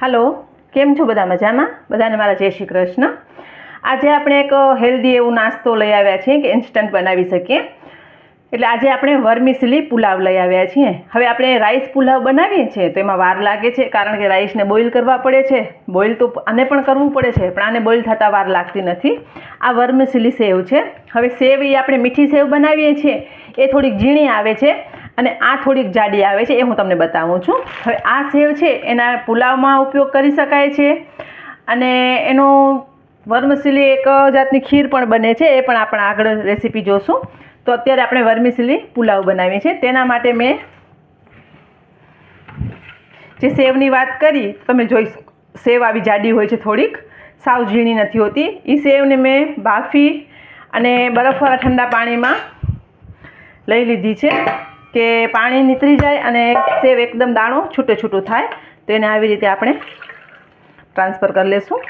હાલો, કેમ છો બધા મજામાં? બધાને મારા જય શ્રી કૃષ્ણ. આજે આપણે એક હેલ્ધી એવું નાસ્તો લઈ આવ્યા છીએ કે ઇન્સ્ટન્ટ બનાવી શકીએ. એટલે આજે આપણે વર્મિસલી પુલાવ લઈ આવ્યા છીએ. હવે આપણે રાઈસ પુલાવ બનાવીએ છીએ તો એમાં વાર લાગે છે કારણ કે રાઈસને બોઇલ કરવા પડે છે. બોઇલ તો આને પણ કરવું પડે છે, પણ આને બોઇલ થતાં વાર લાગતી નથી. આ વર્મિસલી સેવ છે. હવે સેવ એ આપણે મીઠી સેવ બનાવીએ છીએ. એ થોડીક ઝીણી આવે છે. અને આ થોડીક જાડી આવે છે એ હું તમને બતાવું છું. હવે આ સેવ છે એના પુલાવમાં ઉપયોગ કરી શકાય છે. અને એનો વર્મસિલી એક જાતની ખીર પણ બને છે, એ પણ આપણે આગળ રેસીપી જોશું. તો અત્યારે આપણે વર્મિસિલી પુલાવ બનાવીએ છીએ. તેના માટે મેં જે સેવની વાત કરી, તમે જોઈ. સેવ આવી જાડી હોય છે થોડીક. સાવ ઝીણી નથી હોતી. એ સેવને મેં બાફી અને બરફવાળા ઠંડા પાણીમાં લઈ લીધી છે. કે પાણી નીતરી જાય અને સેવ એકદમ દાણો છૂટો છૂટું થાય, તો એને આવી રીતે આપણે ટ્રાન્સફર કરી લેશું.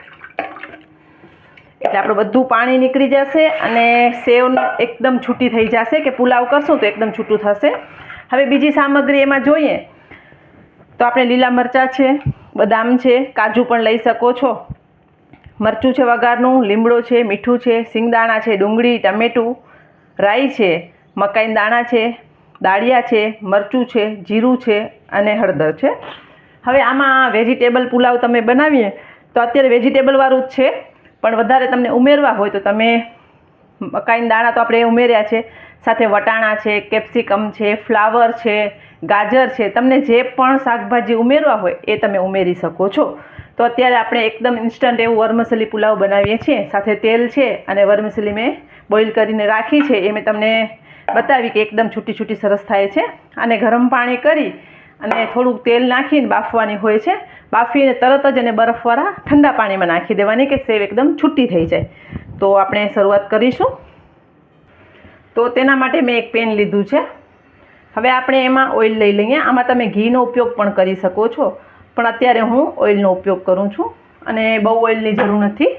એટલે આપણું બધું પાણી નીકળી જશે અને સેવ એકદમ છૂટી થઈ જશે કે પુલાવ કરશું તો એકદમ છૂટું થશે. હવે બીજી સામગ્રી એમાં જોઈએ, તો આપણે લીલા મરચાં છે, બદામ છે, કાજુ પણ લઈ શકો છો. મરચું છે વઘારનું, લીમડો છે, મીઠું છે, સિંગદાણા છે, ડુંગળી, ટમેટું, રાઈ છે, મકાઈના દાણા છે દાળિયા છે, મરચું છે, જીરું છે અને હળદર છે. હવે આમાં વેજીટેબલ પુલાવ તમે બનાવીએ તો અત્યારે વેજીટેબલવાળું જ છે, પણ વધારે તમને ઉમેરવા હોય તો તમે મકાઈના દાણા તો આપણે ઉમેર્યા છે. સાથે વટાણા છે કેપ્સિકમ છે ફ્લાવર છે, ગાજર છે, તમને જે પણ શાકભાજી ઉમેરવા હોય એ તમે ઉમેરી શકો છો. તો અત્યારે આપણે એકદમ ઇન્સ્ટન્ટ એવું વરમસલી પુલાવ બનાવીએ છીએ. સાથે તેલ છે અને વરમસલી મેં બોઇલ કરીને રાખી છે. એ મેં તમને બતાવી કે એકદમ છૂટી છૂટી સરસ થાય છે. અને ગરમ પાણી કરી અને થોડુંક તેલ નાખીને બાફવાની હોય છે. બાફીને તરત જ એને બરફવાળા ઠંડા પાણીમાં નાખી દેવાની કે સેવ એકદમ છૂટી થઈ જાય. તો આપણે શરૂઆત કરીશું. તો તેના માટે મેં એક પેન લીધું છે. હવે આપણે એમાં ઓઇલ લઈ લઈએ. આમાં તમે ઘીનો ઉપયોગ પણ કરી શકો છો. પણ અત્યારે હું ઓઇલનો ઉપયોગ કરું છું અને બહુ ઓઇલની જરૂર નથી.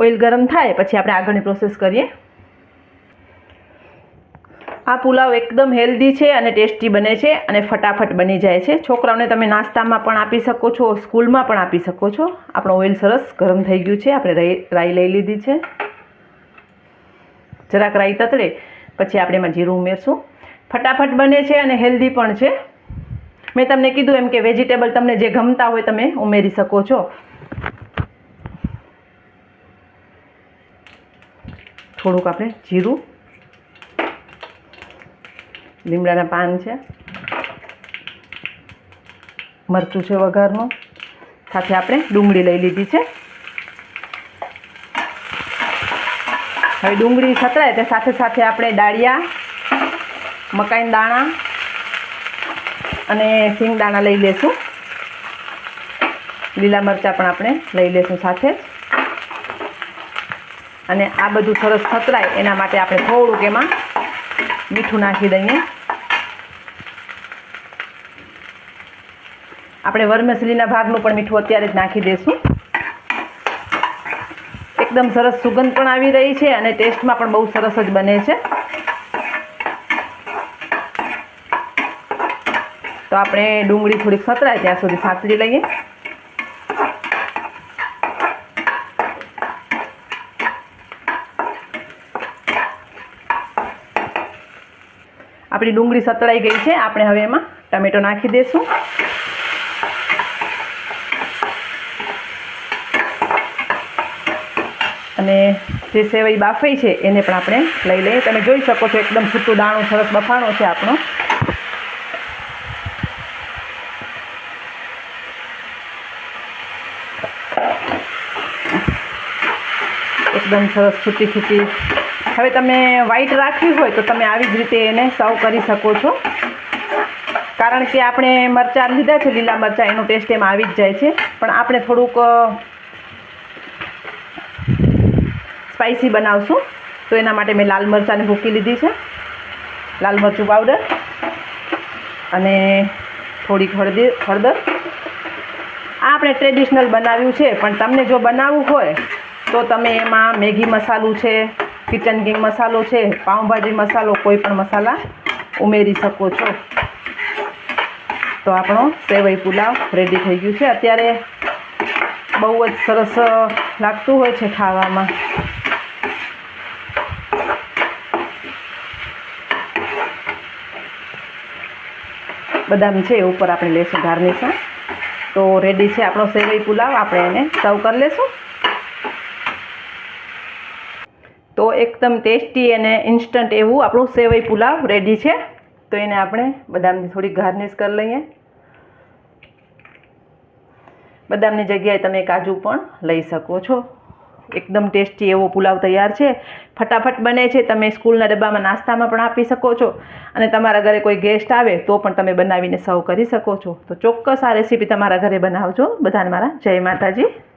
ઓઇલ ગરમ થાય, પછી આપણે આગળની પ્રોસેસ કરીએ. આ પુલાવ એકદમ હેલ્ધી છે અને ટેસ્ટી બને છે અને ફટાફટ બની જાય છે. છોકરાઓને તમે નાસ્તામાં પણ આપી શકો છો, સ્કૂલમાં પણ આપી શકો છો. આપણો ઓઇલ સરસ ગરમ થઈ ગયું છે. આપણે રાઈ લઈ લીધી છે. જરાક રાઈ તતડે, પછી આપણે એમાં જીરું ઉમેરશું. ફટાફટ બને છે અને હેલ્ધી પણ છે. મેં તમને કીધું એમ કે વેજીટેબલ તમને જે ગમતા હોય તમે ઉમેરી શકો છો. થોડુંક આપણે જીરું લીમડાના પાન છે. મરચું છે વઘારનું. સાથે આપણે ડુંગળી લઈ લીધી છે. હવે ડુંગળી છતરાય તે સાથે સાથે આપણે દાળિયા મકાઈના દાણા અને સિંગ દાણા લઈ લેશું. લીલા મરચાં પણ આપણે લઈ લેશું સાથે અને આ બધું સરસ છતરાય એના માટે આપણે થોડુંક એમાં મીઠું નાખી દઈએ. આપણે વરમસલીના ભાગનું પણ મીઠું અત્યારે જ નાખી દઈશું. એકદમ સરસ સુગંધ પણ આવી રહી છે અને ટેસ્ટમાં પણ બહુ સરસ જ બને છે. તો આપણે ડુંગળી થોડીક સતરાય, ત્યાં સુધી સાતરી લઈએ. આપણી ડુંગળી સતળાઈ ગઈ છે. આપણે હવે એમાં ટમેટો નાખી દઈશું અને જે સેવઈ બાફઈ છે, એને પણ આપણે લઈ લઈએ. તમે જોઈ શકો છો, એકદમ છૂટું દાણું, સરસ બફાણો છે આપણો. એકદમ સરસ છૂટી છૂટી હવે તમે વ્હાઈટ રાખવી હોય તો તમે આવી જ રીતે એને સર્વ કરી શકો છો. કારણ કે આપણે મરચાં લીધા છે, લીલા મરચાં, એનો ટેસ્ટ એમાં આવી જ જાય છે. પણ આપણે થોડુંક સ્પાઇસી બનાવશું. તો એના માટે મેં લાલ મરચાંની ભૂકી લીધી છે. લાલ મરચું પાવડર અને થોડીક હળદી, હળદર. આ આપણે ટ્રેડિશનલ બનાવ્યું છે, પણ તમને જો બનાવવું હોય તો તમે એમાં મેગી મસાલું છે કિચન કિંગ મસાલો છે, પાઉંભાજી મસાલો, કોઈ પણ મસાલા ઉમેરી શકો છો. તો આપણો સેવઈ પુલાવ રેડી થઈ ગયું છે. અત્યારે બહુ જ સરસ લાગતું હોય છે ખાવામાં. બદામ છે ઉપર આપણે લેશું ગાર્નિશર તો રેડી છે આપણો સેવઈ પુલાવ. આપણે એને સર્વ કરી લેશું. તો એકદમ ટેસ્ટી અને ઇન્સ્ટન્ટ એવું આપણું સેવઈ પુલાવ રેડી છે. તો એને આપણે બદામની થોડી ગાર્નિશ કરી લઈએ. બદામની જગ્યાએ તમે કાજુ પણ લઈ શકો છો. એકદમ ટેસ્ટી એવો પુલાવ તૈયાર છે. ફટાફટ બને છે, તમે સ્કૂલના ડબ્બામાં નાસ્તામાં પણ આપી શકો છો. અને તમારા ઘરે કોઈ ગેસ્ટ આવે તો પણ તમે બનાવીને સર્વ કરી શકો છો. તો ચોક્કસ આ રેસીપી તમારા ઘરે બનાવજો. બધાને મારા જય માતાજી.